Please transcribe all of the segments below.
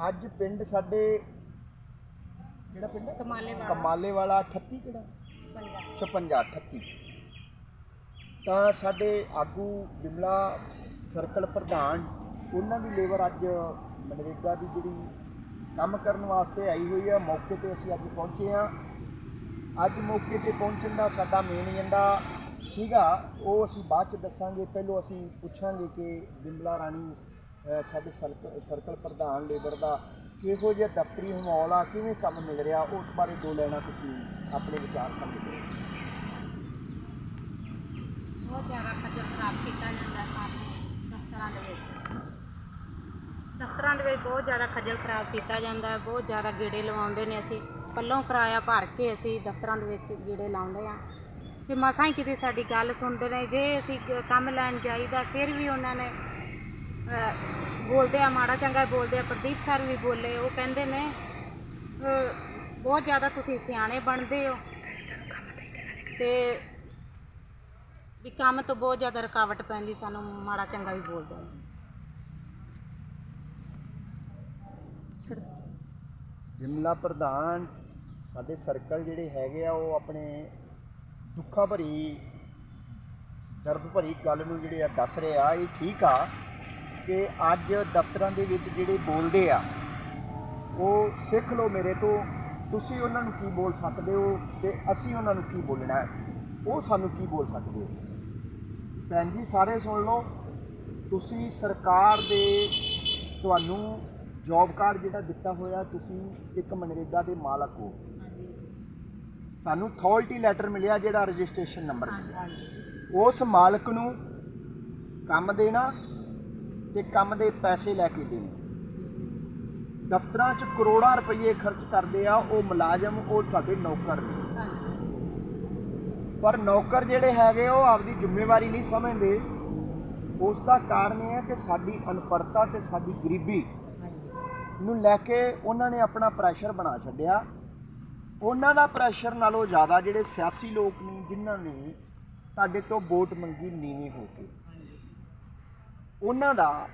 ਅੱਜ ਪਿੰਡ ਸਾਡੇ ਕਿਹੜਾ ਪਿੰਡ ਹੈ? ਕਮਾਲੇ ਵਾਲਾ ਕਮਾਲੇ ਵਾਲਾ 38 ਕਿਹੜਾ 56 38 ਤਾਂ ਸਾਡੇ ਆਗੂ ਬਿਮਲਾ ਸਰਕਲ ਪ੍ਰਧਾਨ ਉਹਨਾਂ ਦੀ ਲੇਬਰ ਅੱਜ ਮਨਰੇਗਾ ਦੀ ਜਿਹੜੀ ਕੰਮ ਕਰਨ ਵਾਸਤੇ ਆਈ ਹੋਈ ਹੈ ਮੌਕੇ ਤੇ ਅਸੀਂ ਅੱਜ ਪਹੁੰਚੇ ਹਾਂ। ਅੱਜ ਮੌਕੇ ਤੇ ਪਹੁੰਚਣ ਦਾ ਸਾਡਾ ਮੇਨ ਏਜੰਡਾ ਸੀਗਾ। ਉਹ ਅਸੀਂ ਬਾਅਦ ਚ ਦੱਸਾਂਗੇ। ਪਹਿਲਾਂ ਅਸੀਂ ਪੁੱਛਾਂਗੇ ਕਿ ਬਿਮਲਾ ਰਾਣੀ ਸਾਡੇ ਸਰਕ- ਸਰਕਲ ਪ੍ਰਧਾਨ ਲੇਬਰ ਦਾ ਕਿਹੋ ਜਿਹਾ ਦਫ਼ਤਰੀ ਮਾਹੌਲ ਆ, ਕਿਵੇਂ ਕੰਮ ਮਿਲ ਰਿਹਾ, ਉਸ ਬਾਰੇ ਦੋ ਲੈਣਾ ਤੁਸੀਂ ਆਪਣੇ ਵਿਚਾਰ ਸਾਂਝੇ ਕਰੋ ਬਹੁਤ ਜ਼ਿਆਦਾ ਖੱਜਲ ਖਰਾਬ ਕੀਤਾ ਜਾਂਦਾ ਹੈ ਦਫ਼ਤਰਾਂ ਦੇ ਵਿੱਚ। ਦਫ਼ਤਰਾਂ ਦੇ ਵਿੱਚ ਬਹੁਤ ਜ਼ਿਆਦਾ ਖੱਜਲ ਖਰਾਬ ਕੀਤਾ ਜਾਂਦਾ ਬਹੁਤ ਜ਼ਿਆਦਾ ਗੇੜੇ ਲਵਾਉਂਦੇ ਨੇ ਅਸੀਂ। ਪੱਲੋਂ ਕਿਰਾਇਆ ਭਰ ਕੇ ਅਸੀਂ ਦਫ਼ਤਰਾਂ ਦੇ ਵਿੱਚ ਗੇੜੇ ਲਾਉਂਦੇ ਆ ਤੇ ਮਸਾਂ ਹੀ ਕਿਤੇ ਸਾਡੀ ਗੱਲ ਸੁਣਦੇ ਨੇ, ਜੇ ਅਸੀਂ ਕੰਮ ਲੈਣ ਜਾਈਦਾ, ਫਿਰ ਵੀ ਉਹਨਾਂ ਨੇ ਬੋਲਦੇ ਆ ਮਾੜਾ ਚੰਗਾ ਬੋਲਦੇ ਆ ਪ੍ਰਦੀਪ ਸਰ ਵੀ ਬੋਲੇ ਉਹ ਕਹਿੰਦੇ ਨੇ ਬਹੁਤ ਜ਼ਿਆਦਾ ਤੁਸੀਂ ਸਿਆਣੇ ਬਣਦੇ ਹੋ। ਤੇ ਵੀ ਕੰਮ ਤੋਂ ਬਹੁਤ ਜ਼ਿਆਦਾ ਰੁਕਾਵਟ ਪੈਂਦੀ ਸਾਨੂੰ ਮਾੜਾ ਚੰਗਾ ਵੀ ਬੋਲਦੇ ਨੇ ਬਿਮਲਾ ਪ੍ਰਧਾਨ ਸਾਡੇ ਸਰਕਲ ਜਿਹੜੇ ਹੈਗੇ ਆ ਉਹ ਆਪਣੇ ਦੁੱਖਾਂ ਭਰੀ ਦਰਦ ਭਰੀ ਗੱਲ ਨੂੰ ਜਿਹੜੇ ਆ ਦੱਸ ਰਹੇ ਆ ਇਹ ਠੀਕ ਆ। ਕਿ ਅੱਜ ਦਫ਼ਤਰਾਂ ਦੇ ਵਿੱਚ ਜਿਹੜੇ ਬੋਲਦੇ ਆ ਉਹ ਸਿੱਖ ਲਓ ਮੇਰੇ ਤੋਂ ਤੁਸੀਂ ਉਹਨਾਂ ਨੂੰ ਕੀ ਬੋਲ ਸਕਦੇ ਹੋ ਤੇ ਅਸੀਂ ਉਹਨਾਂ ਨੂੰ ਕੀ ਬੋਲਣਾ ਹੈ? ਉਹ ਸਾਨੂੰ ਕੀ ਬੋਲ ਸਕਦੇ ਹੋ? ਭੈਣ ਜੀ ਸਾਰੇ ਸੁਣ ਲਓ ਤੁਸੀਂ ਸਰਕਾਰ ਦੇ ਤੁਹਾਨੂੰ ਜੌਬ ਕਾਰਡ ਜਿਹੜਾ ਦਿੱਤਾ ਹੋਇਆ ਤੁਸੀਂ ਇੱਕ ਮਨਰੇਗਾ ਦੇ ਮਾਲਕ ਹੋ। ਤੁਹਾਨੂੰ ਅਥਾਰਟੀ ਲੈਟਰ ਮਿਲਿਆ ਜਿਹੜਾ ਰਜਿਸਟ੍ਰੇਸ਼ਨ ਨੰਬਰ ਮਿਲਿਆ। ਉਸ ਮਾਲਕ ਨੂੰ ਕੰਮ ਦੇਣਾ ਤੇ ਕੰਮ ਦੇ ਪੈਸੇ ਲੈ ਕੇ ਦੇਣੇ। ਦਫ਼ਤਰਾਂ 'ਚ ਕਰੋੜਾਂ ਰੁਪਏ ਖਰਚ ਕਰਦੇ ਆ, ਉਹ ਮੁਲਾਜ਼ਮ, ਉਹ ਤੁਹਾਡੇ ਨੌਕਰ ਨੇ। ਪਰ ਨੌਕਰ ਜਿਹੜੇ ਹੈਗੇ, ਉਹ ਆਪਦੀ ਜ਼ਿੰਮੇਵਾਰੀ ਨਹੀਂ ਸਮਝਦੇ। ਉਸ ਦਾ ਕਾਰਨ ਇਹ ਹੈ ਕਿ ਸਾਡੀ ਅਨਪੜਤਾ ਤੇ ਸਾਡੀ ਗਰੀਬੀ ਨੂੰ ਲੈ ਕੇ ਉਹਨਾਂ ਨੇ ਆਪਣਾ ਪ੍ਰੈਸ਼ਰ ਬਣਾ ਛੱਡਿਆ। ਉਹਨਾਂ ਦਾ ਪ੍ਰੈਸ਼ਰ ਨਾਲੋਂ ਜ਼ਿਆਦਾ ਜਿਹੜੇ ਸਿਆਸੀ ਲੋਕ ਨੇ, ਜਿਨ੍ਹਾਂ ਨੇ ਤੁਹਾਡੇ ਤੋਂ ਵੋਟ ਮੰਗੀ ਨੀਵੇਂ ਹੋ ਕੇ। ਉਹਨਾਂ ਦਾ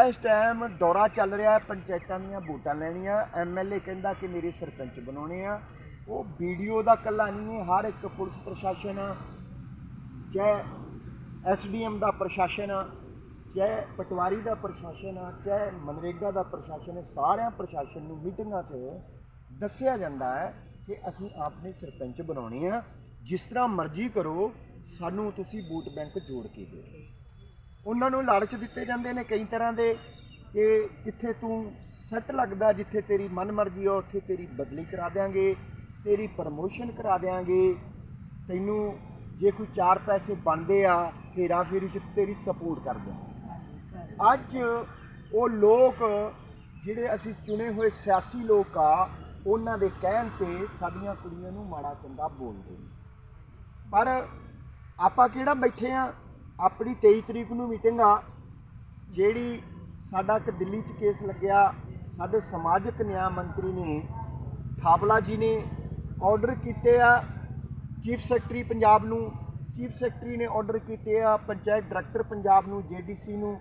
ਇਸ ਟਾਈਮ ਦੌਰਾ ਚੱਲ ਰਿਹਾ ਹੈ, ਪੰਚਾਇਤਾਂ ਦੀਆਂ ਵੋਟਾਂ ਲੈਣੀਆਂ। ਐਮਐਲਏ ਕਹਿੰਦਾ ਕਿ ਮੇਰੇ ਸਰਪੰਚ ਬਣਾਉਣੇ ਆ। ਉਹ ਵੀਡੀਓ ਦਾ ਕੱਲਾ ਨਹੀਂ ਹੈ, ਹਰ ਇੱਕ ਪੁਲਿਸ ਪ੍ਰਸ਼ਾਸਨ ਚਾਹੇ ਐਸਡੀਐਮ ਦਾ ਪ੍ਰਸ਼ਾਸਨ ਆ ਚਾਹੇ ਪਟਵਾਰੀ ਦਾ ਪ੍ਰਸ਼ਾਸਨ ਆ ਚਾਹੇ ਮਨਰੇਗਾ ਦਾ ਪ੍ਰਸ਼ਾਸਨ, ਸਾਰਿਆਂ ਪ੍ਰਸ਼ਾਸਨ ਨੂੰ ਮੀਟਿੰਗਾਂ 'ਚ ਦੱਸਿਆ ਜਾਂਦਾ ਹੈ ਕਿ ਅਸੀਂ ਆਪਣੇ ਸਰਪੰਚ ਬਣਾਉਣੇ ਆ। ਜਿਸ ਤਰ੍ਹਾਂ ਮਰਜ਼ੀ ਕਰੋ, ਸਾਨੂੰ ਤੁਸੀਂ ਵੋਟ ਬੈਂਕ ਜੋੜ ਕੇ ਦਿਓ। ਉਹਨਾਂ ਨੂੰ ਲਾਲਚ ਦਿੱਤੇ ਜਾਂਦੇ ਨੇ ਕਈ ਤਰ੍ਹਾਂ ਦੇ ਕਿ ਜਿੱਥੇ ਤੂੰ ਸੱਟ ਲੱਗਦਾ, ਜਿੱਥੇ ਤੇਰੀ ਮਨਮਰਜ਼ੀ ਆ, ਉੱਥੇ ਤੇਰੀ ਬਦਲੀ ਕਰਾ ਦਿਆਂਗੇ, ਤੇਰੀ ਪ੍ਰਮੋਸ਼ਨ ਕਰਾ ਦਿਆਂਗੇ। ਤੈਨੂੰ ਜੇ ਕੋਈ ਚਾਰ ਪੈਸੇ ਬਣਦੇ ਆ ਫੇਰਾ ਫੇਰੀ ਚ ਤੇਰੀ ਸਪੋਰਟ ਕਰ ਦਿਆਂ ਅੱਜ ਉਹ ਲੋਕ ਜਿਹੜੇ ਅਸੀਂ ਚੁਣੇ ਹੋਏ ਸਿਆਸੀ ਲੋਕ ਆ, ਉਹਨਾਂ ਦੇ ਕਹਿਣ ਤੇ ਸਾਡੀਆਂ ਕੁੜੀਆਂ ਨੂੰ ਮਾੜਾ ਚੰਗਾ ਬੋਲਦੇ ਨੇ। ਪਰ ਆਪਾਂ ਕਿਹੜਾ ਬੈਠੇ ਆ? ਆਪਣੀ 23 ਤਰੀਕ ਨੂੰ ਮੀਟਿੰਗ ਆ, ਜਿਹੜੀ ਸਾਡਾ ਇੱਕ ਦਿੱਲੀ 'ਚ ਕੇਸ ਲੱਗਿਆ, ਸਾਡੇ ਸਮਾਜਿਕ ਨਿਆਂ ਮੰਤਰੀ ਨੇ ਥਾਪਲਾ ਜੀ ਨੇ ਆਰਡਰ ਕੀਤੇ ਆ ਚੀਫ ਸੈਕਟਰੀ ਪੰਜਾਬ ਨੂੰ ਚੀਫ ਸੈਕਟਰੀ ਨੇ ਆਰਡਰ ਕੀਤੇ ਆ, ਪੰਚਾਇਤ ਡਾਇਰੈਕਟਰ ਪੰਜਾਬ ਨੂੰ ਜੀਡੀਸੀ ਨੂੰ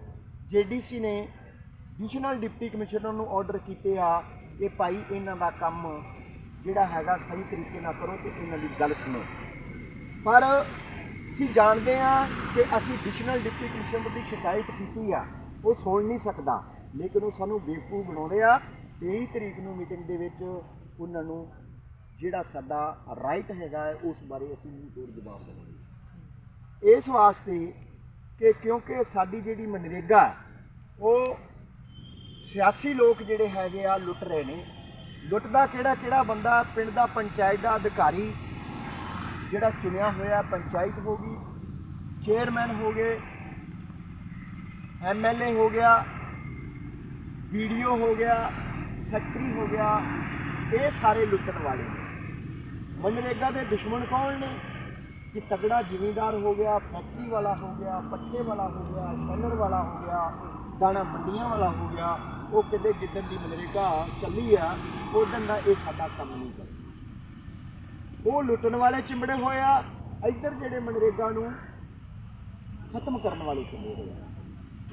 ਜੀਡੀਸੀ ਨੇ ਐਡੀਸ਼ਨਲ ਡਿਪਟੀ ਕਮਿਸ਼ਨਰ ਨੂੰ ਆਰਡਰ ਕੀਤੇ ਆ, ਕਿ ਭਾਈ ਇਹਨਾਂ ਦਾ ਕੰਮ ਜਿਹੜਾ ਹੈਗਾ ਸਹੀ ਤਰੀਕੇ ਨਾਲ ਕਰੋ ਤੇ ਇਹਨਾਂ ਦੀ ਗੱਲ ਸੁਣੋ। ਪਰ ਅਸੀਂ ਜਾਣਦੇ ਹਾਂ ਕਿ ਅਸੀਂ ਐਡੀਸ਼ਨਲ ਡਿਪਟੀ ਕਮਿਸ਼ਨਰ ਦੀ ਸ਼ਿਕਾਇਤ ਕੀਤੀ ਆ ਉਹ ਸੁਣ ਨਹੀਂ ਸਕਦਾ। ਲੇਕਿਨ ਉਹ ਸਾਨੂੰ ਬੇਵਕੂਫ ਬਣਾਉਂਦੇ ਆ। 23 ਤਰੀਕ ਨੂੰ ਮੀਟਿੰਗ ਦੇ ਵਿੱਚ ਉਹਨਾਂ ਨੂੰ ਜਿਹੜਾ ਸਾਡਾ ਰਾਈਟ ਹੈਗਾ ਹੈ, ਉਸ ਬਾਰੇ ਅਸੀਂ ਨਹੀਂ ਜਵਾਬ ਦੇਵਾਂਗੇ। ਇਸ ਵਾਸਤੇ ਕਿ ਕਿਉਂਕਿ ਸਾਡੀ ਜਿਹੜੀ ਮਨਰੇਗਾ ਉਹ ਸਿਆਸੀ ਲੋਕ ਜਿਹੜੇ ਹੈਗੇ ਆ ਲੁੱਟ ਰਹੇ ਨੇ। ਲੁੱਟਦਾ ਕਿਹੜਾ ਕਿਹੜਾ ਬੰਦਾ ਪਿੰਡ ਦਾ ਪੰਚਾਇਤ ਦਾ ਅਧਿਕਾਰੀ ਜਿਹੜਾ ਚੁਣਿਆ ਹੋਇਆ ਪੰਚਾਇਤ ਹੋ ਗਈ ਚੇਅਰਮੈਨ ਹੋ ਗਏ ਐਮਐਲਏ ਹੋ ਗਿਆ ਵੀਡੀਓ ਹੋ ਗਿਆ ਸੈਕਟਰੀ ਹੋ ਗਿਆ, ਇਹ ਸਾਰੇ ਲੁੱਟਣ ਵਾਲੇ ਨੇ। ਮਨਰੇਗਾ ਦੇ ਦੁਸ਼ਮਣ ਕੌਣ ਨੇ? ਕਿ ਤਗੜਾ ਜ਼ਿਮੀਂਦਾਰ ਹੋ ਗਿਆ, ਫੈਕਟਰੀ ਵਾਲਾ ਹੋ ਗਿਆ, ਪੱਠੇ ਵਾਲਾ ਹੋ ਗਿਆ, ਸ਼ੈਲਰ ਵਾਲਾ ਹੋ ਗਿਆ, ਦਾਣਾ ਮੰਡੀਆਂ ਵਾਲਾ ਹੋ ਗਿਆ, ਉਹ ਕਿਤੇ ਜਿੱਦਣ ਦੀ ਮਨਰੇਗਾ ਚੱਲੀ ਆ, ਉਦੋਂ ਦਾ ਇਹ ਸਾਡਾ ਕੰਮ ਨਹੀਂ ਕਰਦਾ ਉਹ ਲੁੱਟਣ ਵਾਲੇ ਚਿੰਬੜੇ ਹੋਏ ਆ, ਇੱਧਰ ਜਿਹੜੇ ਮਨਰੇਗਾ ਨੂੰ ਖਤਮ ਕਰਨ ਵਾਲੇ ਚਿੰਬੜੇ ਹੋਏ ਆ।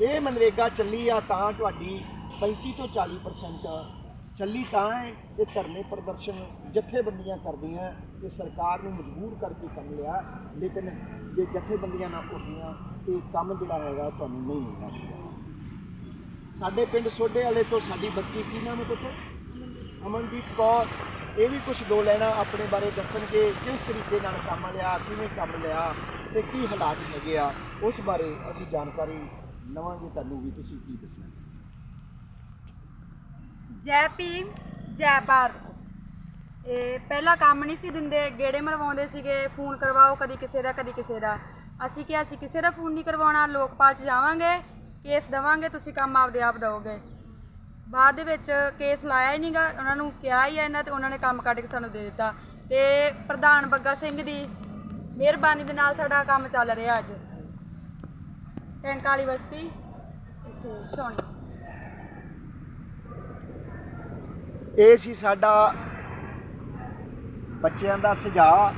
ਇਹ ਮਨਰੇਗਾ ਚੱਲੀ ਆ ਤਾਂ ਤੁਹਾਡੀ 35 ਤੋਂ 40% ਚੱਲੀ ਤਾਂ ਹੈ ਕਿ ਧਰਨੇ ਪ੍ਰਦਰਸ਼ਨ ਜਥੇਬੰਦੀਆਂ ਕਰਦੀਆਂ ਤੇ ਸਰਕਾਰ ਨੂੰ ਮਜਬੂਰ ਕਰਕੇ ਕੰਮ ਲਿਆ, ਲੇਕਿਨ ਜੇ ਜਥੇਬੰਦੀਆਂ ਨਾ ਉੱਠੀਆਂ ਤੇ ਕੰਮ ਜਿਹੜਾ ਹੈਗਾ ਤੁਹਾਨੂੰ ਨਹੀਂ ਮਿਲਣਾ ਸੀ ਸਾਡੇ ਪਿੰਡ ਸੋਡੇ ਵਾਲੇ ਤੋਂ ਸਾਡੀ ਬੱਚੀ ਕੀ ਨਾਮ ਹੈ ਪੁੱਤ ਅਮਨਦੀਪ ਕੌਰ। ਇਹ ਵੀ ਕੁਝ ਦੋ ਲੈਣਾ ਆਪਣੇ ਬਾਰੇ ਦੱਸਣਗੇ ਕਿਸ ਤਰੀਕੇ ਨਾਲ ਕੰਮ ਲਿਆ, ਕਿਵੇਂ ਕੰਮ ਲਿਆ ਤੇ ਕੀ ਹਾਲਾਤ ਹੈਗੇ ਆ, ਉਸ ਬਾਰੇ ਅਸੀਂ ਜਾਣਕਾਰੀ ਲਵਾਂਗੇ। ਤੁਹਾਨੂੰ ਵੀ ਤੁਸੀਂ ਕੀ ਦੱਸਣਾ? ਜੈ ਭੀਮ, ਜੈ ਭਾਰਤ। ਇਹ ਪਹਿਲਾ ਕੰਮ ਨਹੀਂ ਸੀ ਦਿੰਦੇ, ਗੇੜੇ ਮਰਵਾਉਂਦੇ ਸੀਗੇ, ਫੋਨ ਕਰਵਾਓ ਕਦੀ ਕਿਸੇ ਦਾ, ਕਦੀ ਕਿਸੇ ਦਾ। ਅਸੀਂ ਕਿਹਾ, ਅਸੀਂ ਕਿਸੇ ਦਾ ਫੋਨ ਨਹੀਂ ਕਰਵਾਉਣਾ, ਲੋਕਪਾਲ 'ਚ ਜਾਵਾਂਗੇ, ਕੇਸ ਦਵਾਂਗੇ, ਤੁਸੀਂ ਕੰਮ ਆਪਦੇ ਆਪ ਦਿਓਗੇ। ਬਾਅਦ ਦੇ ਵਿੱਚ ਕੇਸ ਲਾਇਆ ਹੀ ਨਹੀਂਗਾ ਉਹਨਾਂ ਨੂੰ ਕਿਹਾ ਹੀ ਆ ਇਹਨਾਂ ਤੇ, ਉਹਨਾਂ ਨੇ ਕੰਮ ਕੱਢ ਕੇ ਸਾਨੂੰ ਦੇ ਦਿੱਤਾ। ਤੇ ਪ੍ਰਧਾਨ ਬੱਗਾ ਸਿੰਘ ਦੀ ਮਿਹਰਬਾਨੀ ਦੇ ਨਾਲ ਸਾਡਾ ਕੰਮ ਚੱਲ ਰਿਹਾ ਅੱਜ। ਟੈਂਕ ਵਾਲੀ ਬਸਤੀ ਇੱਥੇ ਛਾਉਣੀ। ਇਹ ਸੀ ਸਾਡਾ ਬੱਚਿਆਂ ਦਾ ਸੁਝਾਅ।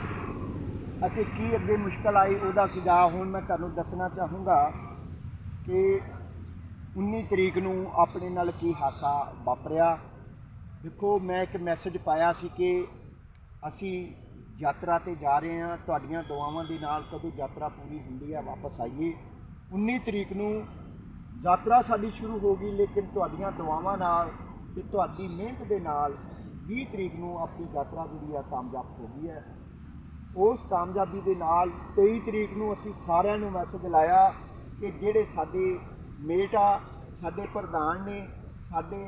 ਅਤੇ ਕੀ ਅੱਗੇ ਮੁਸ਼ਕਲ ਆਈ ਉਹਦਾ ਸੁਝਾਅ ਹੁਣ ਮੈਂ ਤੁਹਾਨੂੰ ਦੱਸਣਾ ਚਾਹੂੰਗਾ ਕਿ 19 ਤਰੀਕ ਨੂੰ ਆਪਣੇ ਨਾਲ ਕੀ ਹਾਸਾ ਵਾਪਰਿਆ? ਦੇਖੋ, ਮੈਂ ਇੱਕ ਮੈਸੇਜ ਪਾਇਆ ਸੀ ਕਿ ਅਸੀਂ ਯਾਤਰਾ ਤੇ ਜਾ ਰਹੇ ਹਾਂ। ਤੁਹਾਡੀਆਂ ਦੁਆਵਾਂ ਦੇ ਨਾਲ ਕਦੋਂ ਯਾਤਰਾ ਪੂਰੀ ਹੁੰਦੀ ਹੈ, ਵਾਪਸ ਆਈਏ। 19 ਤਰੀਕ ਨੂੰ ਯਾਤਰਾ ਸਾਡੀ ਸ਼ੁਰੂ ਹੋ ਗਈ, ਲੇਕਿਨ ਤੁਹਾਡੀਆਂ ਦੁਆਵਾਂ ਨਾਲ ਤੇ ਤੁਹਾਡੀ ਮਿਹਨਤ ਦੇ ਨਾਲ 20 ਤਰੀਕ ਨੂੰ ਆਪਣੀ ਯਾਤਰਾ ਜਿਹੜੀ ਆ ਕਾਮਯਾਬ ਹੋ ਗਈ ਹੈ। ਉਸ ਕਾਮਯਾਬੀ ਦੇ ਨਾਲ 23 ਤਰੀਕ ਨੂੰ ਅਸੀਂ ਸਾਰਿਆਂ ਨੂੰ ਮੈਸੇਜ ਲਾਇਆ ਕਿ ਜਿਹੜੇ ਸਾਡੇ ਮੇਟ ਆ, ਸਾਡੇ ਪ੍ਰਧਾਨ ਨੇ, ਸਾਡੇ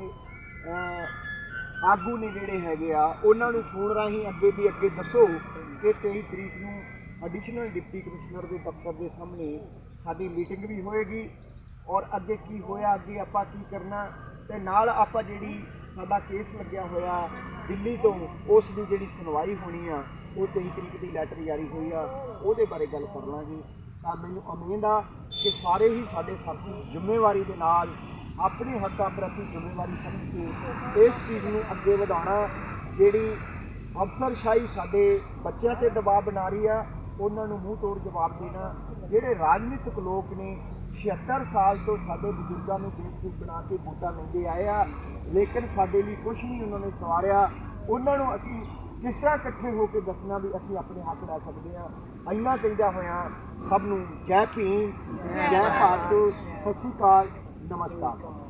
ਆਗੂ ਨੇ ਜਿਹੜੇ ਹੈਗੇ ਆ, ਉਹਨਾਂ ਨੂੰ ਫੋਨ ਰਾਹੀਂ ਅੱਗੇ ਦੀ ਅੱਗੇ ਦੱਸੋ ਕਿ 23 ਤਰੀਕ ਨੂੰ ਐਡੀਸ਼ਨਲ ਡਿਪਟੀ ਕਮਿਸ਼ਨਰ ਦੇ ਦਫ਼ਤਰ ਦੇ ਸਾਹਮਣੇ ਸਾਡੀ ਮੀਟਿੰਗ ਵੀ ਹੋਏਗੀ ਔਰ ਅੱਗੇ ਕੀ ਹੋਇਆ, ਅੱਗੇ ਆਪਾਂ ਕੀ ਕਰਨਾ ਤੇ ਨਾਲ ਆਪਾਂ ਜਿਹੜੀ ਸਾਡਾ ਕੇਸ ਲੱਗਿਆ ਹੋਇਆ ਦਿੱਲੀ ਤੋਂ, ਉਸ ਦੀ ਜਿਹੜੀ ਸੁਣਵਾਈ ਹੋਣੀ ਆ, ਉਹ 23 ਤਰੀਕ ਦੀ ਲੈਟਰ ਜਾਰੀ ਹੋਈ ਆ, ਉਹਦੇ ਬਾਰੇ ਗੱਲ ਕਰ ਲਾਂਗੇ। ਤਾਂ ਮੈਨੂੰ ਉਮੀਦ ਆ ਕਿ ਸਾਰੇ ਹੀ ਸਾਡੇ ਸਾਥੀ ਜ਼ਿੰਮੇਵਾਰੀ ਦੇ ਨਾਲ ਆਪਣੇ ਹੱਕਾਂ ਪ੍ਰਤੀ ਜ਼ਿੰਮੇਵਾਰੀ ਸਮਝ ਕੇ ਇਸ ਚੀਜ਼ ਨੂੰ ਅੱਗੇ ਵਧਾਉਣਾ ਜਿਹੜੀ ਅਫਸਰਸ਼ਾਹੀ ਸਾਡੇ ਬੱਚਿਆਂ ਤੇ ਦਬਾਅ ਬਣਾ ਰਹੀ ਆ, ਉਹਨਾਂ ਨੂੰ ਮੂੰਹ ਤੋੜ ਜਵਾਬ ਦੇਣਾ ਜਿਹੜੇ ਰਾਜਨੀਤਿਕ ਲੋਕ ਨੇ 76 ਸਾਲ ਤੋਂ ਸਾਡੇ ਬਜ਼ੁਰਗਾਂ ਨੂੰ ਬੇਵਕੂਫ ਬਣਾ ਕੇ ਵੋਟਾਂ ਲੈਂਦੇ ਆਏ ਆ, ਲੇਕਿਨ ਸਾਡੇ ਲਈ ਕੁਝ ਨਹੀਂ ਉਹਨਾਂ ਨੇ ਸਵਾਰਿਆ। ਉਹਨਾਂ ਨੂੰ ਅਸੀਂ ਕਿਸ ਤਰ੍ਹਾਂ ਇਕੱਠੇ ਹੋ ਕੇ ਦੱਸਣਾ ਵੀ ਅਸੀਂ ਆਪਣੇ ਹੱਕ ਲੈ ਸਕਦੇ ਆ ਇੰਨਾ ਕਹਿੰਦਾ ਹੋਇਆ ਸਭ ਨੂੰ ਜੈ ਭੀਮ ਜੈ ਭਾਰਤ। ਸਤਿ ਸ਼੍ਰੀ ਅਕਾਲ ਨਮਸਕਾਰ।